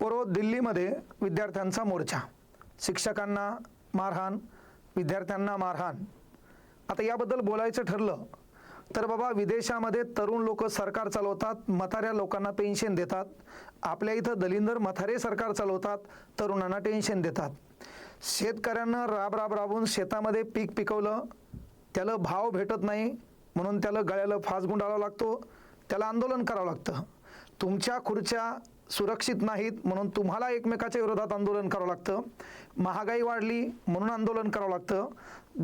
पूर्व दिल्लीमध्ये विद्यार्थ्यांचा मोर्चा. शिक्षकांना मारहाण विद्यार्थ्यांना मारहाण. आता याबद्दल बोलायचं ठरलं तर बाबा विदेशामध्ये तरुण लोक सरकार चालवतात म्हाताऱ्या लोकांना पेन्शन देतात. आपल्या इथं दलिंदर म्हातारे सरकार चालवतात तरुणांना टेन्शन देतात. शेतकऱ्यांना राब राब राबून शेतामध्ये पीक पिकवलं त्याला भाव भेटत नाही म्हणून त्याला गळ्याला फास गुंडाळावा लागतो त्याला आंदोलन करावं लागतं. तुमच्या खुर्च्या सुरक्षित नाहीत म्हणून तुम्हाला एकमेकाच्या विरोधात आंदोलन करावं लागतं. महागाई वाढली म्हणून आंदोलन करावं लागतं.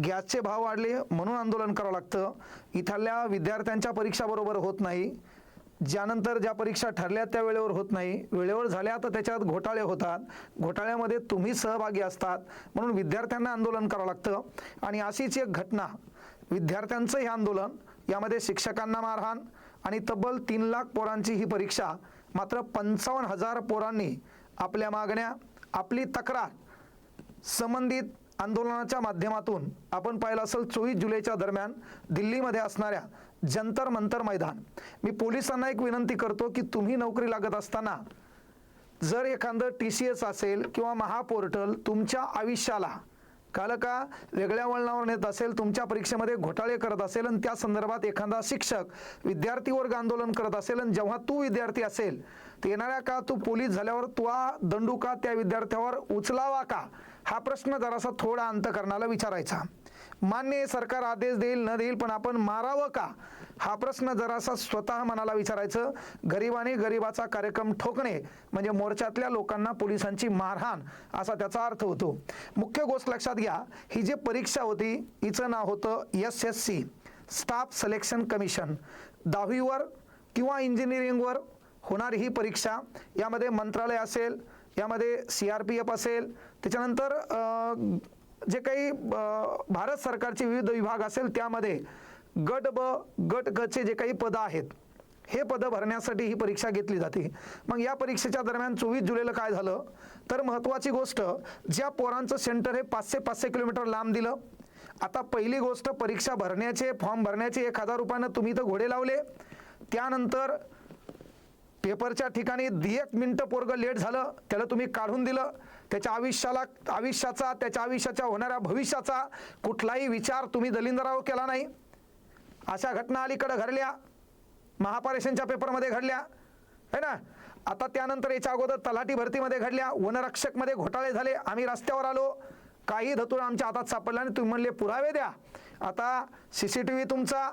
गॅसचे भाव वाढले म्हणून आंदोलन करावं लागतं. इथल्या विद्यार्थ्यांच्या परीक्षा बरोबर होत नाही. ज्यानंतर ज्या परीक्षा ठरल्या त्या वेळेवर होत नाही. वेळेवर झाल्या तर त्याच्यात घोटाळे होतात. घोटाळ्यामध्ये तुम्ही सहभागी असतात म्हणून विद्यार्थ्यांना आंदोलन करावं लागतं. आणि अशीच एक घटना विद्यार्थ्यांचं हे आंदोलन यामध्ये शिक्षकांना मारहाण आणि तब्बल तीन लाख पोरांची ही परीक्षा मात्र पंचावन्न हजार पोरांनी आपल्या मागण्या आपली तक्रार संबंधित आंदोलनाच्या माध्यमातून आपण पाहिलं असेल चोवीस जुलैच्या दरम्यान दिल्लीमध्ये असणाऱ्या जंतर मंतर मैदान. मी पोलिसांना एक विनंती करतो की तुम्ही नोकरी लागत असताना जर एखादं टी सी एस असेल किंवा महापोर्टल तुमच्या आयुष्याला काल का वेगळ्या वळणावर नेत असेल तुमच्या परीक्षेमध्ये घोटाळे करत असेल आणि त्या संदर्भात एखादा शिक्षक विद्यार्थी वर्ग आंदोलन करत असेल आणि जेव्हा तू विद्यार्थी असेल तर येणाऱ्या का तू पोलीस झाल्यावर तुवा दंडू का त्या विद्यार्थ्यावर उचलावा का? हा प्रश्न जरासा थोडा अंतकरणाला विचारायचा. मान्य सरकार आदेश देईल न देईल पण आपण मारावं का? हा प्रश्न जरासा स्वतः मनाला विचारायचं. गरिबाने गरिबाचा कार्यक्रम ठोकणे म्हणजे मोर्चातल्या लोकांना पोलिसांची मारहाण असा त्याचा अर्थ होतो. मुख्य गोष्ट लक्षात घ्या ही जी परीक्षा होती हिचं नाव होतं S S C staff selection commission. दहावीवर किंवा इंजिनिअरिंगवर होणारी ही परीक्षा. यामध्ये मंत्रालय असेल यामध्ये सी आर पी एफ असेल त्याच्यानंतर जे काही भारत सरकारचे विविध विभाग असेल त्यामध्ये गट ब गट गचे जे काही पदं आहेत हे पदं भरण्यासाठी ही परीक्षा घेतली जाते. मग या परीक्षेच्या दरम्यान चोवीस जुलैला काय झालं? तर महत्त्वाची गोष्ट ज्या पोरांचं सेंटर हे पाचशे पाचशे किलोमीटर लांब दिलं. आता पहिली गोष्ट परीक्षा भरण्याचे फॉर्म भरण्याचे एक हजार रुपयानं तुम्ही तर घोडे लावले. त्यानंतर पेपरच्या ठिकाणी दी एक मिनटं पोरगं लेट झालं त्याला तुम्ही काढून दिलं. त्याच्या आयुष्याला आयुष्याचा त्याच्या आयुष्याच्या होणाऱ्या भविष्याचा कुठलाही विचार तुम्ही दलिंदराव केला नाही. अशा घटना अलीकडं घडल्या. महापारेषणच्या पेपरमध्ये घडल्या. है ना? आता त्यानंतर याच्या अगोदर तलाठी भरतीमध्ये घडल्या. वनरक्षकमध्ये घोटाळे झाले. आम्ही रस्त्यावर आलो. काही धतूर आमच्या हातात सापडला आणि तुम्ही म्हणले पुरावे द्या. आता सी सी टी व्ही तुमचा.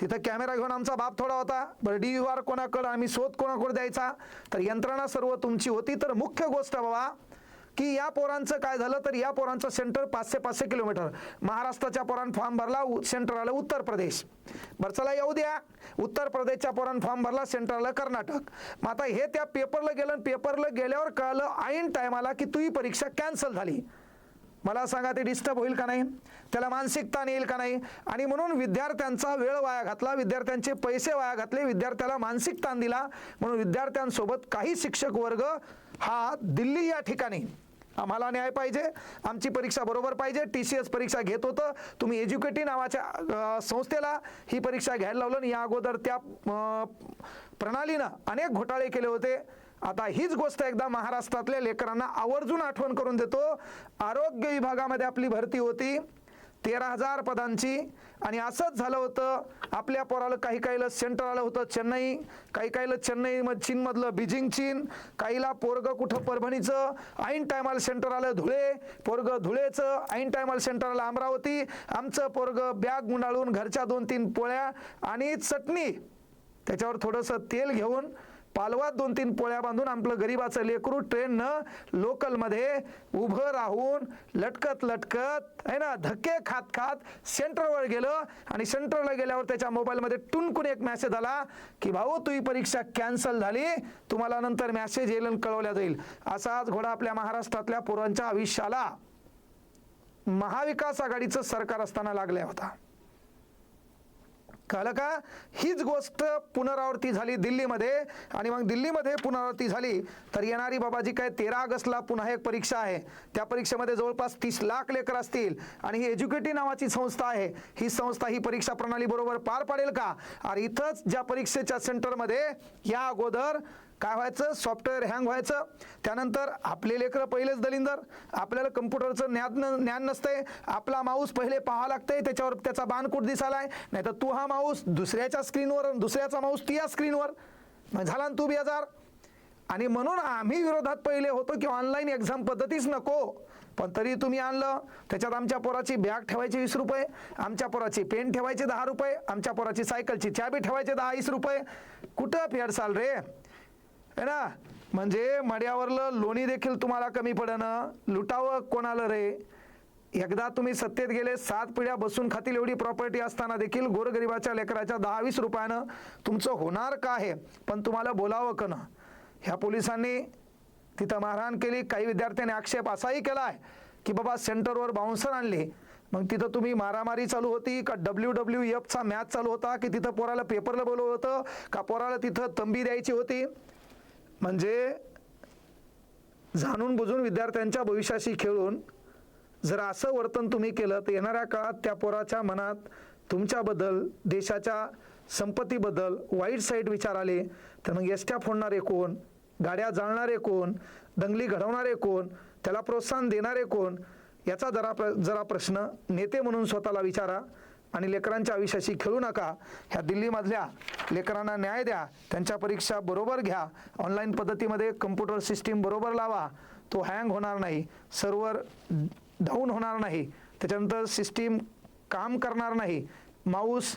तिथं कॅमेरा घेऊन आमचा बाप थोडा होता. बरं डी आर कोणाकडं आम्ही शोध कोणाकडे द्यायचा? तर यंत्रणा सर्व तुमची होती. तर मुख्य गोष्ट बाबा की या पोरांचं काय झालं तर या पोरांचं सेंटर पाचशे पाचशे किलोमीटर. महाराष्ट्राच्या पोरान फॉर्म भरला उ- सेंटर आलं उत्तर प्रदेश. बरं चला येऊ द्या. उत्तर प्रदेशच्या पोरान फॉर्म भरला सेंटर आलं कर्नाटक. मग आता हे त्या पेपरला गेलं आणि पेपरला गेल्यावर कळलं ऐन टायमाला की तुझी परीक्षा कॅन्सल झाली. मला सांगा ते डिस्टर्ब होईल का नाही? त्याला मानसिक ताण येईल का नाही? आणि म्हणून विद्यार्थ्यांचा वेळ वाया घातला विद्यार्थ्यांचे पैसे वाया घातले विद्यार्थ्याला मानसिक ताण दिला. म्हणून विद्यार्थ्यांसोबत काही शिक्षक वर्ग हा दिल्ली या ठिकाणी आम्हाला न्याय पाहिजे आमची परीक्षा बरोबर पाहिजे टी सी एस परीक्षा घेत होतं तुम्ही एज्युकेटी नावाच्या संस्थेला ही परीक्षा घ्यायला लावलं आणि या अगोदर त्या प्रणालीनं अनेक घोटाळे केले होते. आता हीच गोष्ट एकदा महाराष्ट्रातल्या लेकरांना आवर्जून आठवण करून देतो. आरोग्य विभागामध्ये आपली भरती होती. तेरा हजार पदांची. आणि असंच झालं होतं आपल्या पोराला काही काहीला सेंटर आलं होतं चेन्नई काही काहीला चेन्नई मग चीनमधलं बीजिंग चीन काहीला पोरगं कुठं परभणीचं ऐन टायमाला सेंटर आलं धुळे पोरगं धुळेचं ऐन टायमाला सेंटर आलं अमरावती आमचं पोरगं बॅग गुंडाळून घरच्या दोन तीन पोळ्या आणि चटणी. त्याच्यावर थोडंसं तेल घेऊन पालवात दोन तीन पोळ्या बांधून आपलं गरीबाचं लेकरू ट्रेननं लोकलमध्ये उभं राहून लटकत लटकत आहे ना धक्के खात खात सेंटरवर गेलं आणि सेंटरला गेल्यावर त्याच्या मोबाईलमध्ये टुनकून एक मॅसेज आला की भाऊ तुझी परीक्षा कॅन्सल झाली तुम्हाला नंतर मॅसेज येईल कळवल्या जाईल. असाच घोडा आपल्या महाराष्ट्रातल्या पोरांच्या आयुष्याला महाविकास आघाडीचं सरकार असताना लागल्या होता. कळलं का हीच गोष्ट पुनरावृत्ती झाली दिल्लीमध्ये. आणि मग दिल्लीमध्ये पुनरावृत्ती झाली तर येणारी बाबाजी काय तेरा ऑगस्टला पुन्हा एक परीक्षा आहे. त्या परीक्षेमध्ये जवळपास तीस लाख लेकर असतील. आणि ही एज्युकेटी नावाची संस्था आहे. ही संस्था ही परीक्षा प्रणाली बरोबर पार पाडेल का? आणि इथंच ज्या परीक्षेच्या सेंटरमध्ये या अगोदर काय व्हायचं? सॉफ्टवेअर हँग व्हायचं. त्यानंतर आपले लेकरं पहिलेच दलिंदर. आपल्याला कम्प्युटरचं ज्ञान न- ज्ञान नसतंय. आपला माऊस पहिले पाहावा लागतंय. त्याच्यावर त्याचा बाणकूट दिसालाय नाही तर तू हा माऊस दुसऱ्याच्या स्क्रीनवर दुसऱ्याचा माऊस ती या स्क्रीनवर मग झाला ना तू बी हजार आणि म्हणून आम्ही विरोधात पहिले होतो की ऑनलाईन एक्झाम पद्धतीच नको. पण तरी तुम्ही आणलं. त्याच्यात आमच्या पोराची बॅग ठेवायची वीस रुपये आमच्या पोराची पेन ठेवायचे दहा रुपये आमच्या पोराची सायकलची चाबी ठेवायचे दहा वीस रुपये. कुठं फेडसाल रे? है ना? म्हणजे मड्यावरलं लोणी देखील तुम्हाला कमी पडणं लुटावं कोणाला रे? एकदा तुम्ही सत्तेत गेले सात पिढ्या बसून खातील एवढी प्रॉपर्टी असताना देखील गोरगरिबाच्या लेकराच्या दहा वीस रुपयानं तुमचं होणार का आहे? पण तुम्हाला बोलावं का ना ह्या पोलिसांनी तिथं मारहाण केली काही विद्यार्थ्यांनी आक्षेप असाही केला आहे की बाबा सेंटरवर बाउन्सर आणले. मग तिथं तुम्ही मारामारी चालू होती का डब्ल्यू डब्ल्यू एफचा मॅच चालू होता की तिथं पोराला पेपरला बोलवलं होतं का पोराला तिथं तंबी द्यायची होती? म्हणजे जाणून बुजून विद्यार्थ्यांच्या भविष्याशी खेळून जर असं वर्तन तुम्ही केलं तर येणाऱ्या काळात त्या पोराच्या मनात तुमच्याबद्दल देशाच्या संपत्तीबद्दल वाईट साईट विचार आले तर मग एसट्या फोडणारे कोण? गाड्या जाळणारे कोण? दंगली घडवणारे कोण? त्याला प्रोत्साहन देणारे कोण? याचा जरा प्र जरा प्रश्न नेते म्हणून स्वतःला विचारा. आणि लेकरांच्या आयुष्याशी खेळू नका. ह्या दिल्लीमधल्या लेकरांना न्याय द्या. त्यांच्या परीक्षा बरोबर घ्या. ऑनलाईन पद्धतीमध्ये कम्प्युटर सिस्टीम बरोबर लावा. तो हँग होणार नाही. सर्व्हर डाऊन होणार नाही. त्याच्यानंतर सिस्टीम काम करणार नाही. माऊस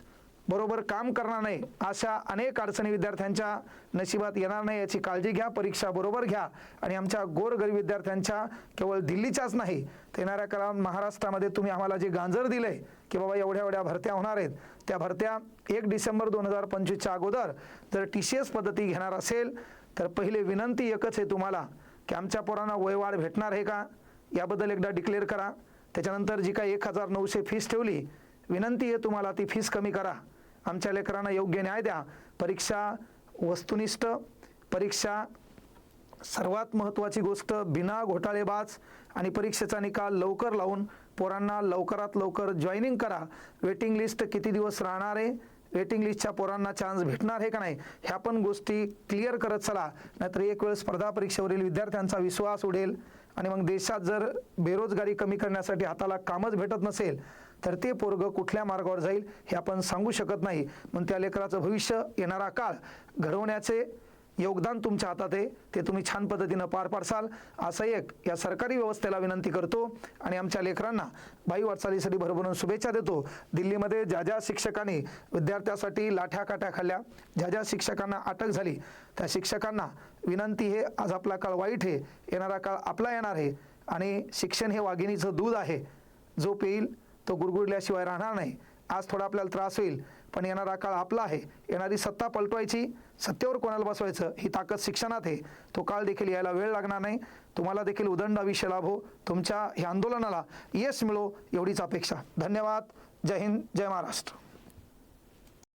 बरोबर काम करणार नाही अशा अनेक अडचणी विद्यार्थ्यांच्या नशिबात येणार नाही याची काळजी घ्या परीक्षा बरोबर घ्या आणि आमच्या गोरगरीब विद्यार्थ्यांच्या केवळ दिल्लीच्याच नाही तर येणाऱ्या काळात महाराष्ट्रामध्ये तुम्ही आम्हाला जे गांजर आहे की बाबा एवढ्या एवढ्या भरत्या होणार आहेत त्या भरत्या एक डिसेंबर दोन हजार पंचवीसच्या अगोदर जर टी सी एस पद्धती घेणार असेल तर पहिले विनंती एकच आहे तुम्हाला की आमच्या पोरांना वयवाढ भेटणार आहे का? याबद्दल एकदा डिक्लेअर करा. त्याच्यानंतर जी काही एक हजार नऊशे फीस ठेवली विनंती आहे तुम्हाला ती फीस कमी करा. आमच्या लेकरांना योग्य न्याय द्या. परीक्षा वस्तुनिष्ठ परीक्षा सर्वात महत्त्वाची गोष्ट बिना घोटाळेबाज आणि परीक्षेचा निकाल लवकर लावून पोरांना लवकरात लवकर जॉईनिंग करा. वेटिंग लिस्ट किती दिवस राहणार आहे? वेटिंग लिस्टच्या पोरांना चान्स भेटणार आहे का नाही? ह्या पण गोष्टी क्लिअर करत चला. नाहीतर एक वेळ स्पर्धा परीक्षेवरील विद्यार्थ्यांचा विश्वास उडेल आणि मग देशात जर बेरोजगारी कमी करण्यासाठी हाताला कामच भेटत नसेल तर ते पोरग कुठल्या मार्गावर जाईल हे आपण सांगू शकत नाही. मग त्या लेकराचं भविष्य येणारा काळ घडवण्याचे योगदान तुमच्या हातात आहे. ते तुम्ही छान पद्धतीनं पार पाडसाल. असं एक या सरकारी व्यवस्थेला विनंती करतो आणि आमच्या लेकरांना बाई वाटचालीसाठी भरभरून शुभेच्छा देतो. दिल्लीमध्ये ज्या ज्या शिक्षकांनी विद्यार्थ्यासाठी लाठ्या काठ्या खाल्ल्या ज्या ज्या शिक्षकांना अटक झाली त्या शिक्षकांना विनंती हे आज आपला काळ वाईट आहे. येणारा काळ आपला येणार आहे. आणि शिक्षण हे वाघिणीचं दूध आहे. जो पेईल तो गुरगुरल्याशिवाय राहणार नाही. आज थोडा आपल्याला त्रास होईल पण येणारा काळ आपला आहे. येणारी सत्ता पलटवायची सत्तेवर कोणाला बसवायचं ही ताकद शिक्षणात आहे. तो काळ देखील यायला वेळ लागणार नाही. तुम्हाला देखील उदंड आयुष्य लाभो. तुमच्या ह्या आंदोलनाला यश मिळो एवढीच अपेक्षा. धन्यवाद. जय हिंद जय महाराष्ट्र.